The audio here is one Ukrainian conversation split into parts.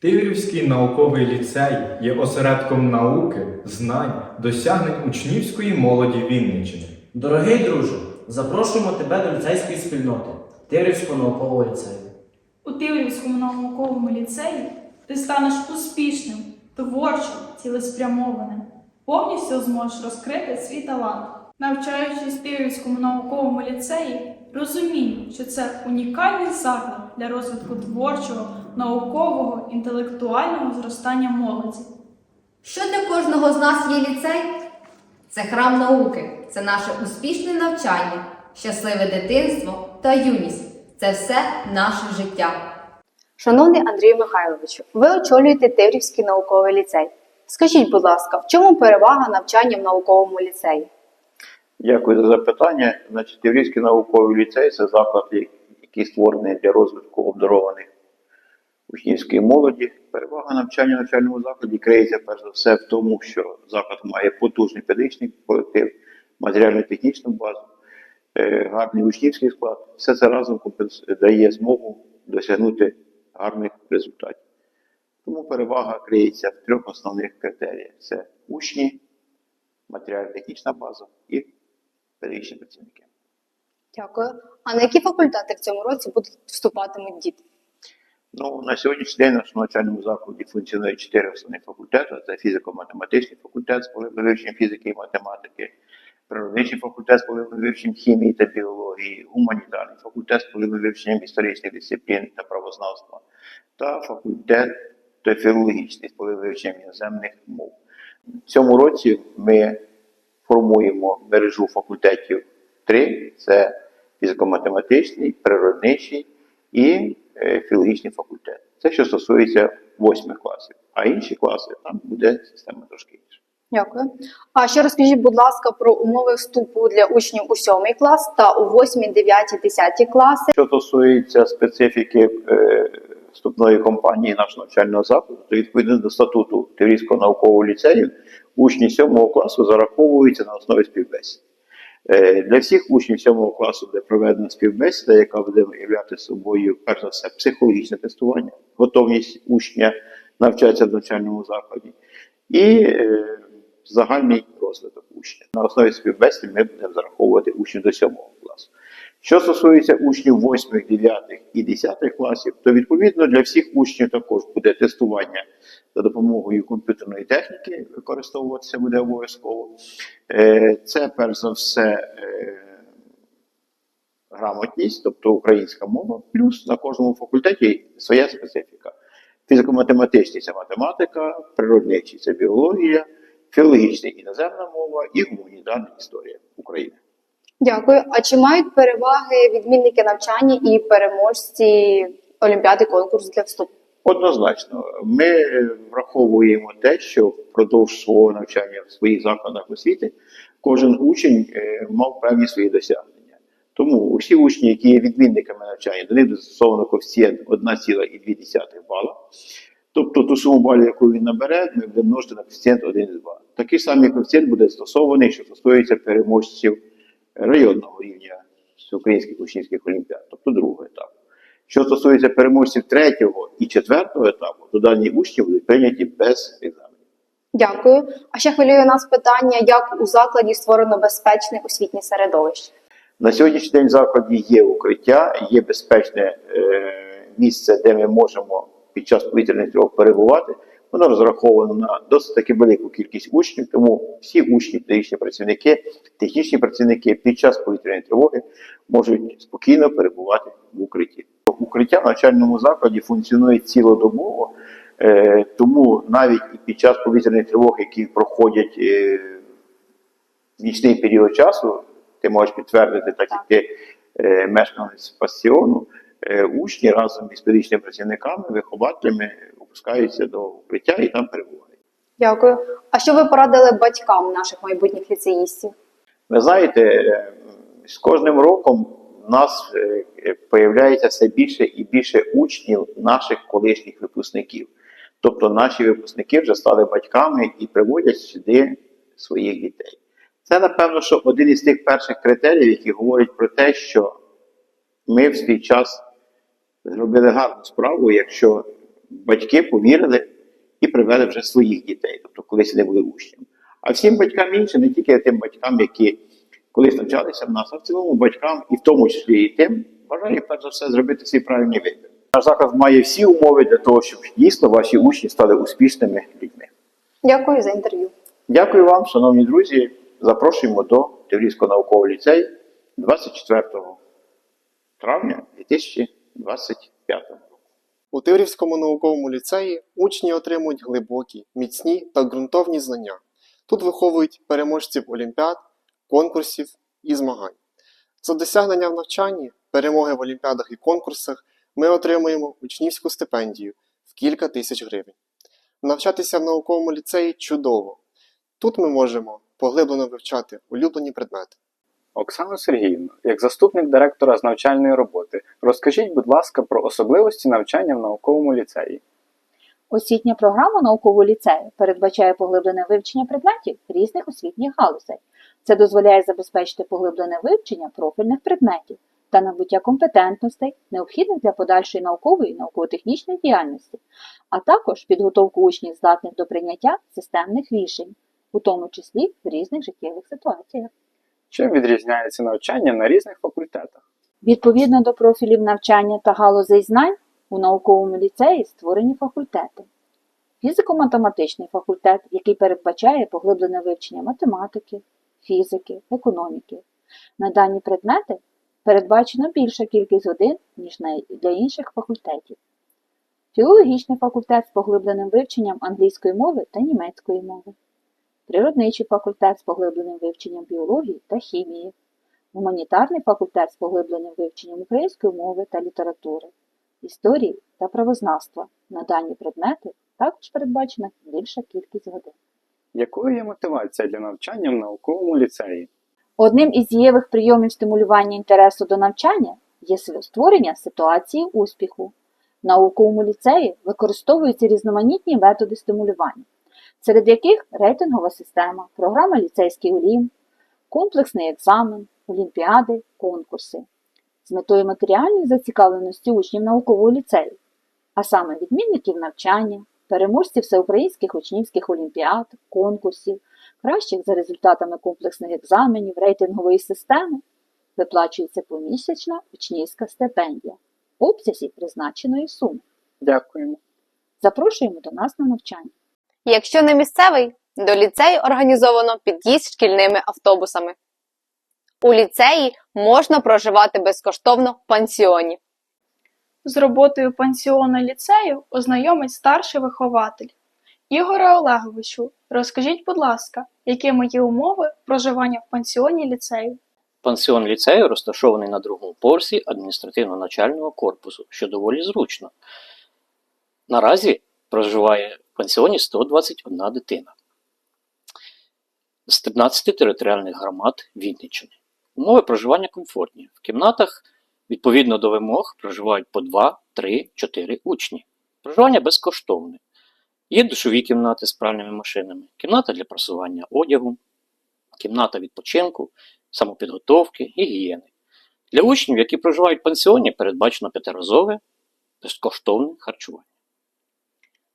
Тиврівський науковий ліцей є осередком науки, знань, досягнень учнівської молоді Вінниччини. Дорогий друже, запрошуємо тебе до ліцейської спільноти Тиврівського наукового ліцею. У Тиврівському науковому ліцеї ти станеш успішним, творчим, цілеспрямованим, повністю зможеш розкрити свій талант. Навчаючись в Тиврівському науковому ліцеї, розумій, що це унікальний заклад для розвитку творчого, наукового, інтелектуального зростання молоді. Що для кожного з нас є ліцей? Це храм науки, це наше успішне навчання, щасливе дитинство та юність. Це все наше життя. Шановний Андрію Михайловичу, ви очолюєте Тиврівський науковий ліцей. Скажіть, будь ласка, в чому перевага навчання в науковому ліцеї? Дякую за запитання. Значить, Єврейський науковий ліцей це заклад, який створений для розвитку обдарованих учнівської молоді. Перевага навчання в навчальному закладі криється перш за все в тому, що заклад має потужний педагогічний колектив, матеріально-технічну базу, е, гарний учнівський склад. Все це разом дає змогу досягнути гарних результатів. Тому перевага криється в трьох основних критеріях: це учні, матеріально-технічна база і педагогічні працівники. Дякую. А на які факультети в цьому році будуть вступатимуть діти? Ну, на сьогоднішній день в нашому навчальному закладі функціонує чотири основні факультети: це фізико-математичний факультет з поглибленим вивченням фізики і математики, природничий факультет з поглибленим вивченням хімії та біології, гуманітарний факультет з поглибленим вивченням історичних дисциплін та правознавства, та факультет філологічний з поглибленим вивченням іноземних мов. В цьому році ми формуємо мережу факультетів три: це фізико-математичний, природничий і філологічний факультет. Це що стосується восьмих класів, а інші класи там буде система трошки інша. Дякую. А ще розкажіть, будь ласка, про умови вступу для учнів у 7 клас та у 8, 9, 10 класи. Що стосується специфіки е, вступної кампанії нашого навчального закладу, то відповідно до статуту Тиврівського наукового ліцею, учні 7 класу зараховуються на основі співбесід. Е, Для всіх учнів 7 класу буде проведена співбесіда, яка буде являти собою, перш за все, психологічне тестування, готовність учня навчатися в навчальному закладі і е, загальний розвиток учня. На основі співбесіди ми будемо зараховувати учнів до 7 класу. Що стосується учнів 8, 9 і 10 класів, то відповідно для всіх учнів також буде тестування за допомогою комп'ютерної техніки, використовуватися буде обов'язково. Е, Це перш за все е, грамотність, тобто українська мова, плюс на кожному факультеті своя специфіка. Фізико-математичний це математика, природничий це біологія, філологічний іноземна мова і гуманітарна історія України. Дякую. А чи мають переваги відмінники навчання і переможці Олімпіади конкурсу для вступу? Однозначно, ми е, враховуємо те, що впродовж свого навчання в своїх закладах освіти кожен учень е, мав певні свої досягнення. Тому усі учні, які є відмінниками навчання, до них застосовано коефіцієнт 1,2 бала. Тобто ту суму балів, яку він набере, ми будемо множити на коефіцієнт 1,2. Такий самий коефіцієнт буде застосований, що стосується переможців районного рівня всеукраїнських учнівських олімпіад, тобто другого етапу. Що стосується переможців третього і четвертого етапу, то дані учні будуть прийняті без екзаменів. Дякую. А ще хвилює нас питання, як у закладі створено безпечне освітнє середовище. На сьогоднішній день в закладі є укриття, є безпечне е, місце, де ми можемо під час повітряних тривог перебувати. Воно розраховано на досить таки велику кількість учнів, тому всі учні, педагогічні працівники, технічні працівники під час повітряної тривоги можуть спокійно перебувати в укритті. Укриття в навчальному закладі функціонує цілодобово, е, тому навіть і під час повітряних тривог, які проходять е, нічний період часу, ти можеш підтвердити, так як ти е, мешканець пасіону, учні разом із педагогічними працівниками, вихователями опускаються до укриття і там перебувають. Дякую. А що ви порадили батькам наших майбутніх ліцеїстів? Ви знаєте, е, з кожним роком в нас е, е, появляється все більше і більше учнів наших колишніх випускників. Тобто наші випускники вже стали батьками і приводять сюди своїх дітей. Це, напевно, що один із тих перших критеріїв, які говорять про те, що ми в свій час зробили гарну справу, якщо батьки повірили і привели вже своїх дітей, тобто колись вони були учнями. А всім батькам іншим, не тільки тим батькам, які колись навчалися в нас, а в цілому батькам, і в тому числі і тим, бажаю перш за все зробити свій правильний вибір. Наш заклад має всі умови для того, щоб дійсно ваші учні стали успішними людьми. Дякую за інтерв'ю. Дякую вам, шановні друзі. Запрошуємо до Таврійського наукового ліцею 24 травня 2025 року. У Тиврівському науковому ліцеї учні отримують глибокі, міцні та ґрунтовні знання. Тут виховують переможців олімпіад, конкурсів і змагань. За досягнення в навчанні, перемоги в олімпіадах і конкурсах ми отримуємо учнівську стипендію в кілька тисяч гривень. Навчатися в науковому ліцеї чудово. Тут ми можемо поглиблено вивчати улюблені предмети. Оксана Сергіївна, як заступник директора з навчальної роботи, розкажіть, будь ласка, про особливості навчання в науковому ліцеї. Освітня програма наукового ліцею передбачає поглиблене вивчення предметів різних освітніх галузей. Це дозволяє забезпечити поглиблене вивчення профільних предметів та набуття компетентностей, необхідних для подальшої наукової і науково-технічної діяльності, а також підготовку учнів здатних до прийняття системних рішень, у тому числі в різних життєвих ситуаціях. Чим відрізняється навчання на різних факультетах? Відповідно до профілів навчання та галузей знань, у науковому ліцеї створені факультети. Фізико-математичний факультет, який передбачає поглиблене вивчення математики, фізики, економіки. На дані предмети передбачено більша кількість годин, ніж для інших факультетів. Філологічний факультет з поглибленим вивченням англійської мови та німецької мови. Природничий факультет з поглибленим вивченням біології та хімії гуманітарний факультет з поглибленим вивченням української мови та літератури, історії та правознавства. На дані предмети також передбачена більша кількість годин. Якою є мотивація для навчання в науковому ліцеї? Одним із дієвих прийомів стимулювання інтересу до навчання є створення ситуації успіху. В науковому ліцеї використовуються різноманітні методи стимулювання, серед яких рейтингова система, програма ліцейський олім, комплексний екзамен, олімпіади, конкурси з метою матеріальної зацікавленості учнів наукового ліцею, а саме відмінників навчання, переможців всеукраїнських учнівських олімпіад, конкурсів, кращих за результатами комплексних екзаменів, рейтингової системи, виплачується помісячна учнівська стипендія обсязі призначеної суми. Дякуємо. Запрошуємо до нас на навчання. Якщо не місцевий, до ліцею організовано під'їзд шкільними автобусами. У ліцеї можна проживати безкоштовно в пансіоні. З роботою пансіону ліцею ознайомить старший вихователь. Ігоре Олеговичу, розкажіть, будь ласка, якими є умови проживання в пансіоні ліцею? Пансіон ліцею розташований на другому поверсі адміністративно-начального корпусу, що доволі зручно. Наразі проживає пансіоні 121 дитина з 13 територіальних громад Вінниччини. Умови проживання комфортні. В кімнатах, відповідно до вимог, проживають по 2, 3, 4 учні. Проживання безкоштовне. Є душові кімнати з пральними машинами, кімната для прасування одягу, кімната відпочинку, самопідготовки, гігієни. Для учнів, які проживають в пансіоні, передбачено п'ятиразове безкоштовне харчування.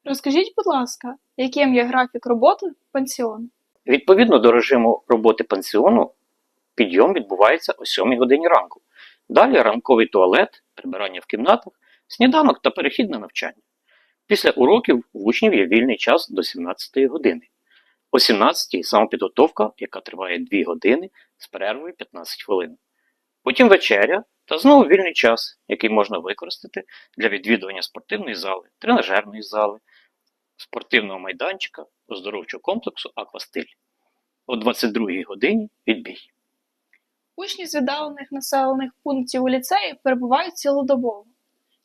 Розкажіть, будь ласка, яким є графік роботи пансіону? Відповідно до режиму роботи пансіону, підйом відбувається о 7 годині ранку. Далі ранковий туалет, прибирання в кімнатах, сніданок та перехід на навчання. Після уроків в учнів є вільний час до 17 години. О 17 самопідготовка, яка триває 2 години з перервою 15 хвилин. Потім вечеря та знову вільний час, який можна використати для відвідування спортивної зали, тренажерної зали, спортивного майданчика, оздоровчого комплексу Аквастиль. О 22 годині відбій. Учні з віддалених населених пунктів у ліцеї перебувають цілодобово.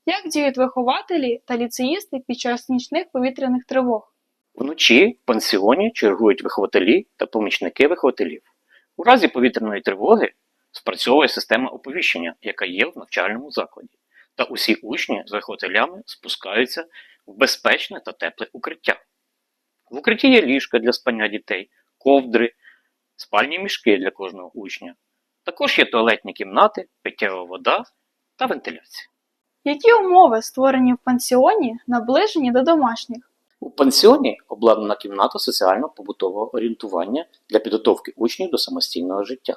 Як діють вихователі та ліцеїсти під час нічних повітряних тривог? Вночі в пансіоні чергують вихователі та помічники вихователів. У разі повітряної тривоги спрацьовує система оповіщення, яка є в навчальному закладі, та усі учні з вихователями спускаються в безпечне та тепле укриття. В укритті є ліжка для спання дітей, ковдри, спальні мішки для кожного учня. Також є туалетні кімнати, питтєва вода та вентиляція. Які умови, створені в пансіоні, наближені до домашніх? У пансіоні обладнана кімната соціально-побутового орієнтування для підготовки учнів до самостійного життя.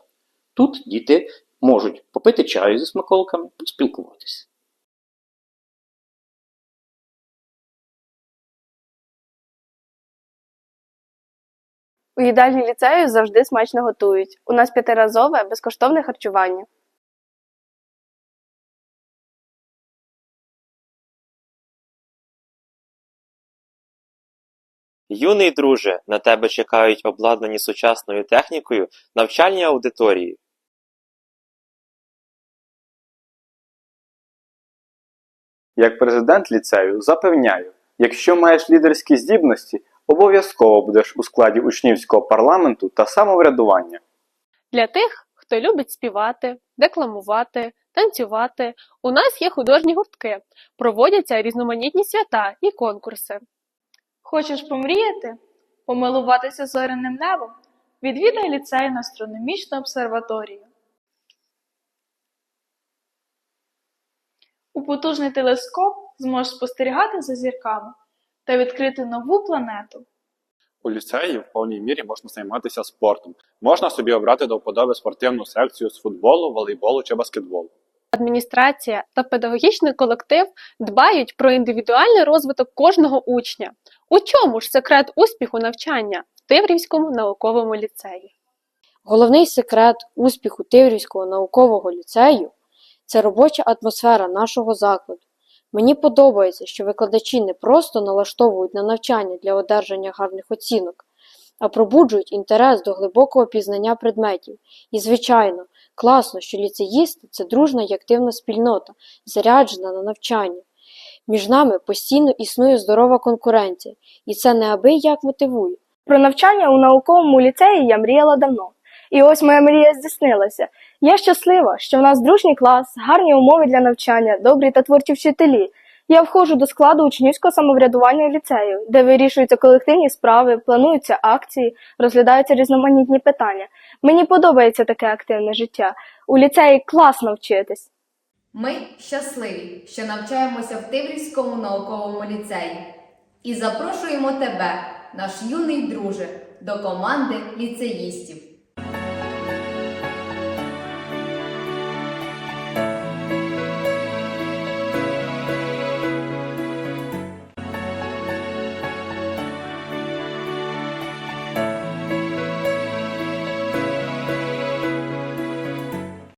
Тут діти можуть попити чаю зі смаколиками, поспілкуватися. У їдальні ліцею завжди смачно готують. У нас п'ятиразове безкоштовне харчування. Юний друже, на тебе чекають обладнані сучасною технікою навчальні аудиторії. Як президент ліцею запевняю, якщо маєш лідерські здібності, обов'язково будеш у складі учнівського парламенту та самоврядування. Для тих, хто любить співати, декламувати, танцювати, у нас є художні гуртки, проводяться різноманітні свята і конкурси. Хочеш помріяти? Помилуватися зоряним небом? Відвідай ліцейну астрономічну обсерваторію. У потужний телескоп зможеш спостерігати за зірками та відкрити нову планету. У ліцеї в повній мірі можна займатися спортом. Можна собі обрати до вподоби спортивну секцію з футболу, волейболу чи баскетболу. Адміністрація та педагогічний колектив дбають про індивідуальний розвиток кожного учня. У чому ж секрет успіху навчання в Тиврівському науковому ліцеї? Головний секрет успіху Тиврівського наукового ліцею це робоча атмосфера нашого закладу. Мені подобається, що викладачі не просто налаштовують на навчання для одержання гарних оцінок, а пробуджують інтерес до глибокого пізнання предметів. І, звичайно, класно, що ліцеїсти це дружна і активна спільнота, заряджена на навчання. Між нами постійно існує здорова конкуренція, і це неабияк мотивує. Про навчання у науковому ліцеї я мріяла давно. І ось моя мрія здійснилася. Я щаслива, що в нас дружній клас, гарні умови для навчання, добрі та творчі вчителі. Я входжу до складу учнівського самоврядування ліцею, де вирішуються колективні справи, плануються акції, розглядаються різноманітні питання. Мені подобається таке активне життя. У ліцеї класно вчитись. Ми щасливі, що навчаємося в Тиврівському науковому ліцеї. І запрошуємо тебе, наш юний друже, до команди ліцеїстів.